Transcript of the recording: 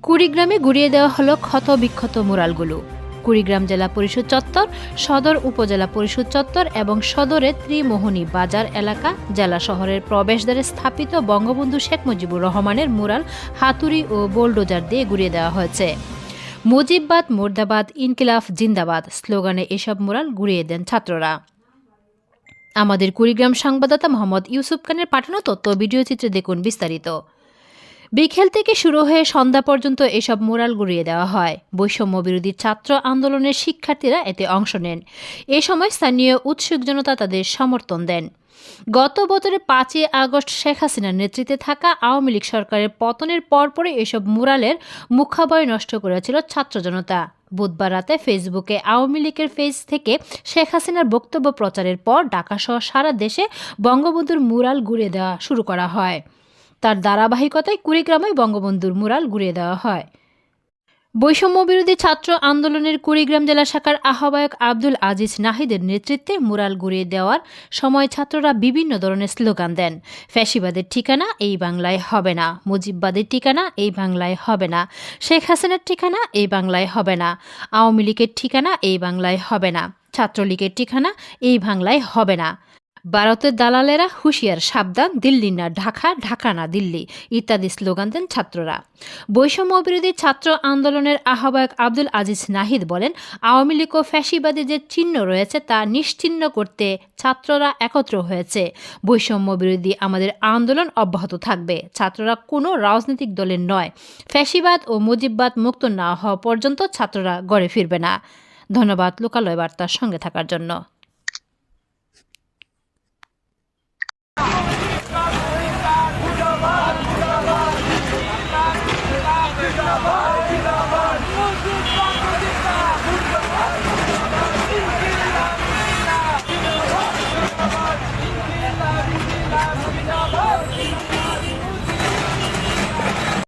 কুড়িগ্রামে গুড়িয়ে দেওয়া হলো ক্ষত বিক্ষত মুরালগুলো। কুড়িগ্রাম জেলা পরিষদ চত্বর, সদর উপজেলা পরিষদ চত্বর এবং সদরের ত্রিমোহনী বাজার এলাকা, জেলা শহরের প্রবেশদ্বারে স্থাপিত বঙ্গবন্ধু শেখ মুজিবুর রহমানের মুরাল হাতুড়ি ও বোলডোজার দিয়ে গুড়িয়ে দেওয়া হয়েছে। মুজিববাদ, মুর্দাবাদ, ইনকিলাফ, জিন্দাবাদ স্লোগানে এসব মুরাল গুড়িয়ে দেন ছাত্ররা। আমাদের কুড়িগ্রাম সংবাদদাতা মোহাম্মদ ইউসুফ খানের পাঠানো তথ্য ভিডিও চিত্রে দেখুন বিস্তারিত। বিকেল থেকে শুরু হয়ে সন্ধ্যা পর্যন্ত এসব মোরাল গুড়িয়ে দেওয়া হয়। বৈষম্য বিরোধী ছাত্র আন্দোলনের শিক্ষার্থীরা এতে অংশ নেন। এ সময় স্থানীয় উৎসুক জনতা তাদের সমর্থন দেন। গত বছরের পাঁচই আগস্ট শেখ হাসিনার নেতৃত্বে থাকা আওয়ামী লীগ সরকারের পতনের পরপরই এসব মুরালের মুখাবয় নষ্ট করেছিল ছাত্র জনতা। বুধবার রাতে ফেসবুকে আওয়ামী লীগের পেজ থেকে শেখ হাসিনার বক্তব্য প্রচারের পর ঢাকাসহ সারা দেশে বঙ্গবন্ধুর মুরাল গুড়িয়ে দেওয়া শুরু করা হয়। তার ধারাবাহিকতায় কুড়িগ্রামে বঙ্গবন্ধুর মুরাল গুড়িয়ে দেওয়া হয়। বৈষম্য বিরোধী ছাত্র আন্দোলনের কুড়িগ্রাম জেলা শাখার আহ্বায়ক আব্দুল আজিজ নাহিদের নেতৃত্বে মুরাল গুড়িয়ে দেওয়ার সময় ছাত্ররা বিভিন্ন ধরনের স্লোগান দেন। ফ্যাসিবাদের ঠিকানা এই বাংলায় হবে না। মুজিববাদের ঠিকানা এই বাংলায় হবে না। শেখ হাসিনার ঠিকানা এই বাংলায় হবে না। আওয়ামী লীগের ঠিকানা এই বাংলায় হবে না। ছাত্রলীগের ঠিকানা এই বাংলায় হবে না। ভারতের দালালেরা হুঁশিয়ার, সাবধান, দিল্লি না, ঢাকা ঢাকা না, দিল্লি, ইত্যাদি স্লোগান দেন ছাত্ররা। বৈষম্য বিরোধী ছাত্র আন্দোলনের আহ্বায়ক আব্দুল আজিজ নাহিদ বলেন, আওয়ামী লীগ ও ফ্যাসিবাদী যে চিহ্ন রয়েছে তা নিশ্চিহ্ন করতে ছাত্ররা একত্র হয়েছে। বৈষম্য বিরোধী আমাদের আন্দোলন অব্যাহত থাকবে। ছাত্ররা কোনো রাজনৈতিক দলের নয়। ফ্যাসিবাদ ও মুজিববাদ মুক্ত না হওয়া পর্যন্ত ছাত্ররা গড়ে ফিরবে না। ধন্যবাদ, লোকালয় বার্তার সঙ্গে থাকার জন্য।